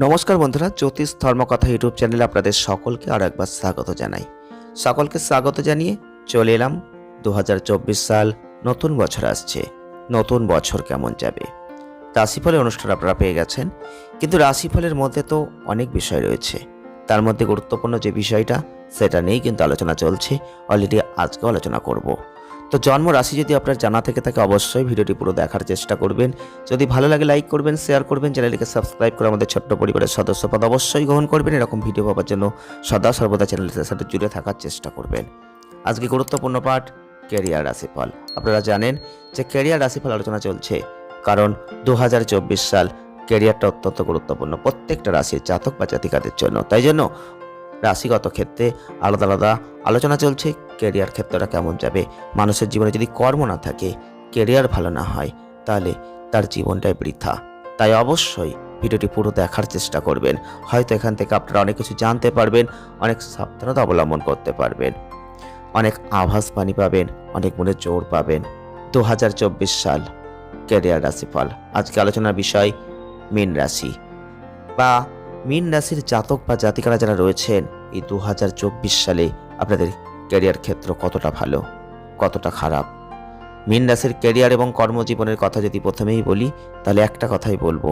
নমস্কার বন্ধুরা, জ্যোতিষ ধর্মকথা ইউটিউব চ্যানেলে আপনাদের সকলকে আর একবার স্বাগত জানাই। সকলকে স্বাগত জানিয়ে চলে এলাম দু হাজার চব্বিশ সাল নতুন বছর আসছে, নতুন বছর কেমন যাবে? রাশিফলের অনুষ্ঠান আপনারা পেয়ে গেছেন, কিন্তু রাশিফলের মধ্যে তো অনেক বিষয় রয়েছে। তার মধ্যে গুরুত্বপূর্ণ যে বিষয়টা, সেটা নিয়েই কিন্তু আলোচনা চলছে। অলরেডি আজকেও আলোচনা করব। তো জন্ম রাশি যদি আপনার জানা থেকে থাকে, অবশ্যই ভিডিওটি পুরো দেখার চেষ্টা করবেন। যদি ভালো লাগে লাইক করবেন শেয়ার করবেন, চ্যানেলটিকে সাবস্ক্রাইব করে আমাদের ছোট্ট পরিবারের সদস্যপদ অবশ্যই গ্রহণ করবেন। এরকম ভিডিও পাওয়ার জন্য সদা সর্বদা চ্যানেলের সাথে জুড়ে থাকার চেষ্টা করবেন। আজকে গুরুত্বপূর্ণ পাঠ ক্যারিয়ার রাশিফল। আপনারা জানেন যে ক্যারিয়ার রাশিফল আলোচনা চলছে, কারণ দু হাজার চব্বিশ সাল ক্যারিয়ারটা অত্যন্ত গুরুত্বপূর্ণ প্রত্যেকটা রাশির জাতক বা জাতিকাদের জন্য। তাই জন্য রাশিগত ক্ষেত্রে আলাদা আলাদা আলোচনা চলছে ক্যারিয়ার ক্ষেত্রটা কেমন যাবে? মানুষের জীবনে যদি কর্ম না থাকে ক্যারিয়ার ভালো না হয়, তাহলে তার জীবনটাই বৃথা। তাই অবশ্যই ভিডিওটি পুরো দেখার চেষ্টা করবেন। হয়তো এখান থেকে আপনারা অনেক কিছু জানতে পারবেন, অনেক সাবধানতা অবলম্বন করতে পারবেন, অনেক আভাস পানি পাবেন, অনেক মনে জোর পাবেন। দু হাজার চব্বিশ সাল ক্যারিয়ার রাশিফল। আজকে আলোচনার বিষয়, মীন রাশি। বা মীন রাশির জাতক বা জাতিকারা যারা রয়েছেন, এই দু হাজার চব্বিশ সালে আপনাদের ক্যারিয়ার ক্ষেত্র কতটা ভালো, কতটা খারাপ? মীন রাশির ক্যারিয়ার এবং কর্মজীবনের কথা যদি প্রথমেই বলি, তাহলে একটা কথাই বলব,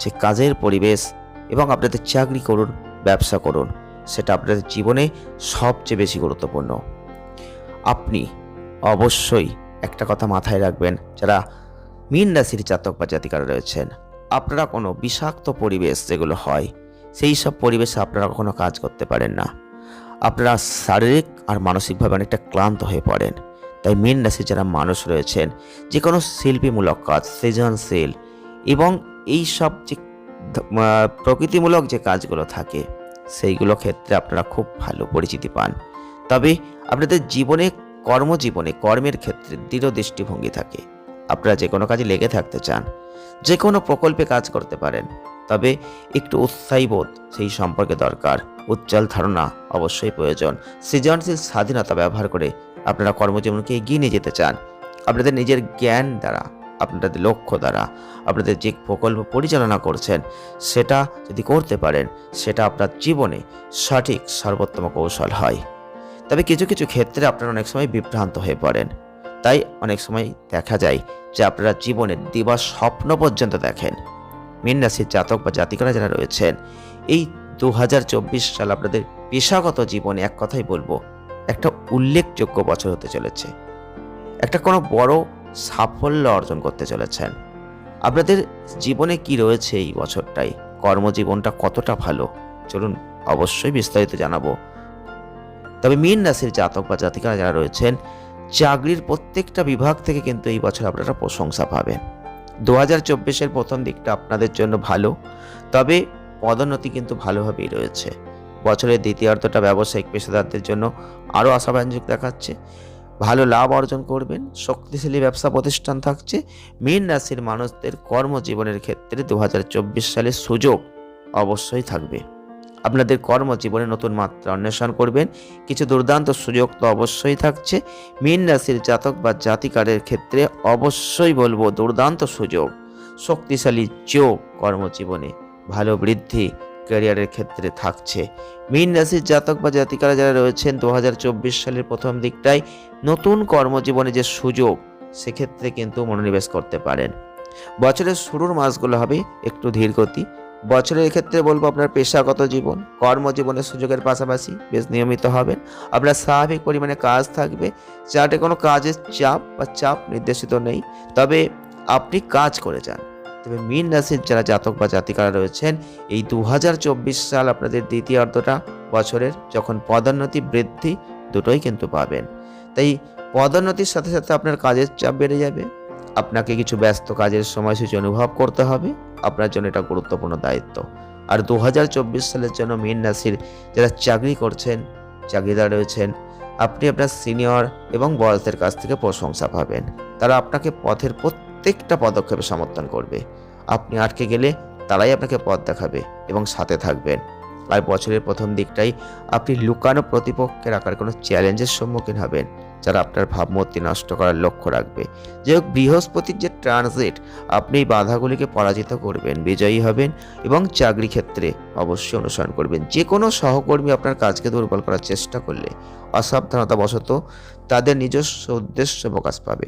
যে কাজের পরিবেশ এবং আপনাদের চাকরি করুন, ব্যবসা করুন, সেটা আপনাদের জীবনে সবচেয়ে বেশি গুরুত্বপূর্ণ। আপনি অবশ্যই একটা কথা মাথায় রাখবেন, যারা মীন রাশির জাতক বা জাতিকারা রয়েছেন, আপনারা কোনো বিষাক্ত পরিবেশ যেগুলো হয়, সেই সব পরিবেশে আপনারা কখনো কাজ করতে পারেন না। আপনারা শারীরিক আর মানসিকভাবে অনেকটা ক্লান্ত হয়ে পড়েন। তাই মীন রাশির যারা মানুষ রয়েছেন যে কোনো শিল্পীমূলক কাজ, সৃজনশীল এবং এই সব যে প্রকৃতিমূলক যে কাজগুলো থাকে, সেইগুলো ক্ষেত্রে আপনারা খুব ভালো পরিচিতি পান। তবে আপনাদের জীবনে কর্মজীবনে, কর্মের ক্ষেত্রে দৃঢ় দৃষ্টিভঙ্গি থাকে। আপনারা যে কোনো কাজে লেগে থাকতে চান যে কোনো প্রকল্পে কাজ করতে পারেন। তবে একটু উৎসাহী বোধ সেই সম্পর্কে দরকার। উজ্জ্বল ধারণা অবশ্যই প্রয়োজন। সৃজনশীল স্বাধীনতা ব্যবহার করে আপনারা কর্মজীবনকে এগিয়ে নিয়ে যেতে চান। আপনাদের নিজের জ্ঞান দ্বারা, আপনাদের লক্ষ্য দ্বারা, আপনাদের যে প্রকল্প পরিচালনা করছেন, সেটা যদি করতে পারেন, সেটা আপনার জীবনে সঠিক সর্বোত্তম কৌশল হয়। তবে কিছু কিছু ক্ষেত্রে আপনারা অনেক সময় বিভ্রান্ত হয়ে পড়েন। তাই অনেক সময় দেখা যায় যে আপনারা জীবনের দিবা স্বপ্ন পর্যন্ত দেখেন। মীন রাশির জাতক বা জাতিকারা যারা রয়েছেন, এই দু হাজার চব্বিশ সাল আপনাদের পেশাগত জীবনে এক কথাই বলব, একটা উল্লেখযোগ্য বছর হতে চলেছে। একটা কোনো বড় সাফল্য অর্জন করতে চলেছেন। আপনাদের জীবনে কি রয়েছে এই বছরটাই কর্মজীবনটা কতটা ভালো? চলুন অবশ্যই বিস্তারিত জানাব। তবে মীন রাশির জাতক বা জাতিকারা যারা রয়েছেন, চাকরির প্রত্যেকটা বিভাগ থেকে কিন্তু এই বছর আপনারা প্রশংসা পাবেন। দু হাজার চব্বিশের প্রথম দিকটা আপনাদের জন্য ভালো, তবে পদোন্নতি কিন্তু ভালোভাবেই রয়েছে। বছরের দ্বিতীয়ার্ধটা ব্যবসায়িক পেশাদারদের জন্য আরও আশাব্যঞ্জক দেখাচ্ছে। ভালো লাভ অর্জন করবেন, শক্তিশালী ব্যবসা প্রতিষ্ঠান থাকছে, মীন রাশির মানুষদের কর্মজীবনের ক্ষেত্রে দু সালে সুযোগ অবশ্যই থাকবে। আপনাদের কর্মজীবনে নতুন মাত্রা অন্বেষণ করবেন। কিছু দুর্দান্ত সুযোগ তো অবশ্যই থাকছে। মীন রাশির জাতক বা জাতিকারের ক্ষেত্রে অবশ্যই বলব দুর্দান্ত সুযোগ। শক্তিশালী যোগ কর্মজীবনে ভালো বৃদ্ধি ক্যারিয়ারের ক্ষেত্রে থাকছে। মীন রাশির জাতক বা জাতিকারা যারা রয়েছেন দু হাজার চব্বিশ সালের প্রথম দিকটায় নতুন কর্মজীবনে যে সুযোগ, সেক্ষেত্রে কিন্তু মনোনিবেশ করতে পারেন। বছরের শুরুর মাসগুলো হবে একটু ধীর গতি বছরের ক্ষেত্রে বলব আপনার পেশাগত জীবন, কর্মজীবনের সুযোগের পাশাপাশি বেশ নিয়মিত হবেন। আপনার স্বাভাবিক পরিমাণে কাজ থাকবে, যাতে কোনো কাজের চাপ বা চাপ নির্দেশিত নেই। তবে আপনি কাজ করে যান। তবে মীন রাশির যারা জাতক বা জাতিকারা রয়েছেন, এই দু হাজার চব্বিশ সাল আপনাদের দ্বিতীয় অর্ধটা বছরের যখন পদোন্নতি বৃদ্ধি দুটোই কিন্তু পাবেন। তাই পদোন্নতির সাথে সাথে আপনার কাজের চাপ বেড়ে যাবে। আপনাকে কিছু ব্যস্ত কাজের সময়সূচি অনুভব করতে হবে। আপনার জন্য এটা গুরুত্বপূর্ণ দায়িত্ব। আর দু হাজার চব্বিশ সালের জন্য মীন রাশির যারা চাকরি করছেন চাকরিদার রয়েছেন, আপনি আপনার সিনিয়র এবং বয়সদের কাছ থেকে প্রশংসা পাবেন। তারা আপনাকে পথের প্রত্যেকটা পদক্ষেপে সমর্থন করবে। আপনি আটকে গেলে তারাই আপনাকে পথ দেখাবে এবং সাথে থাকবেন। আর বছরের প্রথম দিকটাই আপনি লুকানো প্রতিপক্ষের আকার কোনো চ্যালেঞ্জের সম্মুখীন হবেন। যারা আপনার ভাবমূর্তি নষ্ট করার লক্ষ্য রাখবে। যে হোক, বৃহস্পতির যে ট্রানজিট আপনি এই বাধাগুলিকে পরাজিত করবেন, বিজয়ী হবেন এবং চাকরি ক্ষেত্রে অবশ্যই অনুসরণ করবেন। যে কোনো সহকর্মী আপনার কাজকে দুর্বল করার চেষ্টা করলে অসাবধানতাবশত তাদের নিজস্ব উদ্দেশ্য প্রকাশ পাবে।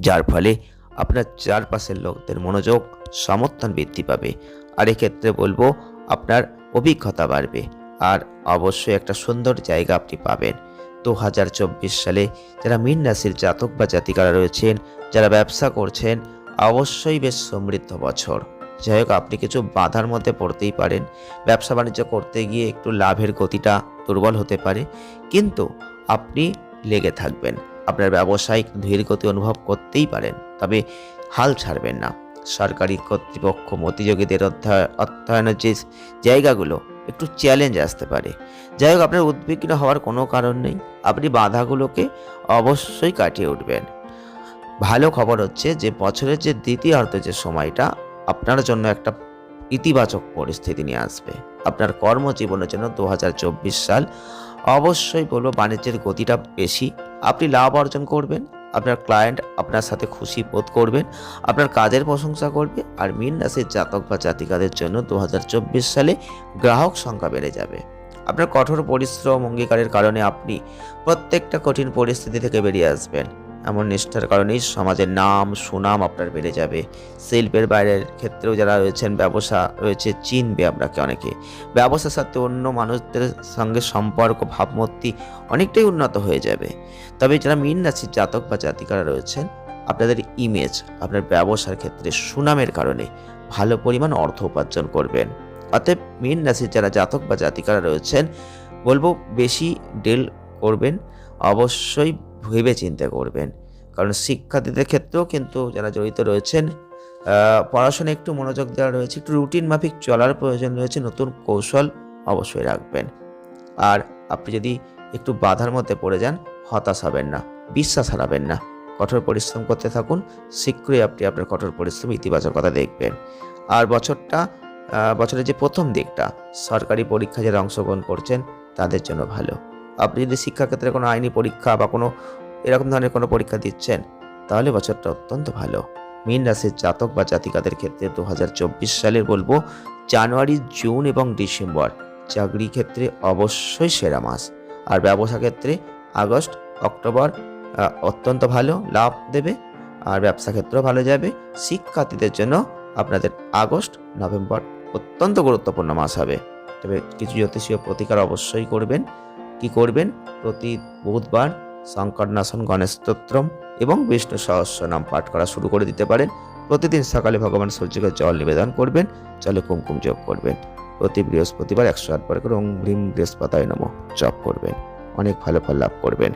যার ফলে আপনার চারপাশের লোকদের মনোযোগ, সমর্থন বৃদ্ধি পাবে। আর এক্ষেত্রে বলব, আপনার অভিজ্ঞতা বাড়বে। আর অবশ্যই একটা সুন্দর জায়গা আপনি পাবেন। দু হাজার চব্বিশ সালে যারা মীন রাশির জাতক বা জাতিকারা রয়েছেন, যারা ব্যবসা করছেন, অবশ্যই বেশ সমৃদ্ধ বছর। যাই হোক, আপনি কিছু বাধার মধ্যে পড়তেই পারেন। ব্যবসা বাণিজ্য করতে গিয়ে একটু লাভের গতিটা দুর্বল হতে পারে, কিন্তু আপনি লেগে থাকবেন। আপনার ব্যবসায়িক ধীর গতি অনুভব করতেই পারেন, তবে হাল ছাড়বেন না। সরকারি কর্তৃপক্ষ অধ্যয়, অধ্যয়নের যে জায়গাগুলো একটু চ্যালেঞ্জ আসতে পারে। যাই হোক আপনার উদ্বিগ্ন হওয়ার কোনো কারণ নেই। আপনি বাধাগুলোকে অবশ্যই কাটিয়ে উঠবেন। ভালো খবর হচ্ছে যে, বছরের যে দ্বিতীয়ার্ধ যে সময়টা, আপনার জন্য একটা ইতিবাচক পরিস্থিতি নিয়ে আসবে। আপনার কর্মজীবনের জন্য দু হাজার চব্বিশ সাল অবশ্যই বলব বাণিজ্যের গতিটা বেশি। আপনি লাভ অর্জন করবেন। আপনার ক্লায়েন্ট আপনার সাথে খুশি বোধ করবেন, আপনার কাজের প্রশংসা করবে আর মীন রাশির জাতক বা জাতিকাদের জন্য দু হাজার চব্বিশ সালে গ্রাহক সংখ্যা বেড়ে যাবে। আপনার কঠোর পরিশ্রম অঙ্গীকারের কারণে আপনি প্রত্যেকটা কঠিন পরিস্থিতি থেকে বেরিয়ে আসবেন। এমন নিষ্ঠার কারণেই সমাজের নাম, সুনাম আপনার বেড়ে যাবে। শিল্পের বাইরের ক্ষেত্রেও যারা রয়েছেন, ব্যবসা রয়েছে, চিনবে আপনাকে অনেকে। ব্যবসার সাথে অন্য মানুষদের সঙ্গে সম্পর্ক, ভাবমূর্তি অনেকটাই উন্নত হয়ে যাবে। তবে যারা মীন রাশির জাতক বা জাতিকারা রয়েছেন, আপনাদের ইমেজ আপনার ব্যবসার ক্ষেত্রে সুনামের কারণে ভালো পরিমাণ অর্থ উপার্জন করবেন। অতএব মীন রাশির যারা জাতক বা জাতিকারা রয়েছেন, বলব বেশি ডেল করবেন। অবশ্যই ভেবে চিন্তে করবেন। কারণ শিক্ষার্থীদের ক্ষেত্রেও কিন্তু যারা জড়িত রয়েছেন আহ, পড়াশোনায় একটু মনোযোগ দেওয়া রয়েছে একটু রুটিন মাফিক চলার প্রয়োজন রয়েছে নতুন কৌশল অবশ্যই রাখবেন। আর আপনি যদি একটু বাধার মধ্যে পড়ে যান হতাশ হবেন না বিশ্বাস হারাবেন না কঠোর পরিশ্রম করতে থাকুন শীঘ্রই আপনি আপনার কঠোর পরিশ্রম ইতিবাচকতা দেখবেন। আর বছরটা বছরের যে প্রথম দিকটা সরকারি পরীক্ষা যারা অংশগ্রহণ করছেন তাদের জন্য ভালো। আপনি যদি শিক্ষাক্ষেত্রে কোনো আইনি পরীক্ষা বা কোনো এরকম ধরনের কোনো পরীক্ষা দিচ্ছেন, তাহলে বছরটা অত্যন্ত ভালো। মীন রাশির জাতক বা জাতিকাদের ক্ষেত্রে দু হাজার চব্বিশ সালের বলব জানুয়ারি, জুন এবং ডিসেম্বর চাকরি ক্ষেত্রে অবশ্যই সেরা মাস। আর ব্যবসা ক্ষেত্রে আগস্ট, অক্টোবর অত্যন্ত ভালো লাভ দেবে। আর ব্যবসা ক্ষেত্রেও ভালো যাবে। শিক্ষার্থীদের জন্য আপনাদের আগস্ট, নভেম্বর অত্যন্ত গুরুত্বপূর্ণ মাস হবে। তবে কিছু জ্যোতিষীয় প্রতিকার অবশ্যই করবেন। কি করবেন? প্রতি বুধবার শঙ্করনাশন গণেশ স্তোত্রম এবং বিষ্ণু সহস্র নাম পাঠ করা শুরু করে দিতে পারেন। প্রতিদিন সকালে ভগবান সূর্যকে জল নিবেদন করবেন, জলে কুমকুম যোগ করবেন। প্রতি বৃহস্পতিবার একশো আট বার করে ওং ভ্রিম বৃহস্পতায় নম, জপ করবেন। অনেক ভালো ফল লাভ করবেন।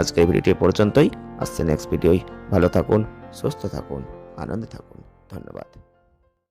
আজকের ভিডিওটি পর্যন্তই। আসছে নেক্সট ভিডিওই ভালো থাকুন, সুস্থ থাকুন, আনন্দে থাকুন। ধন্যবাদ।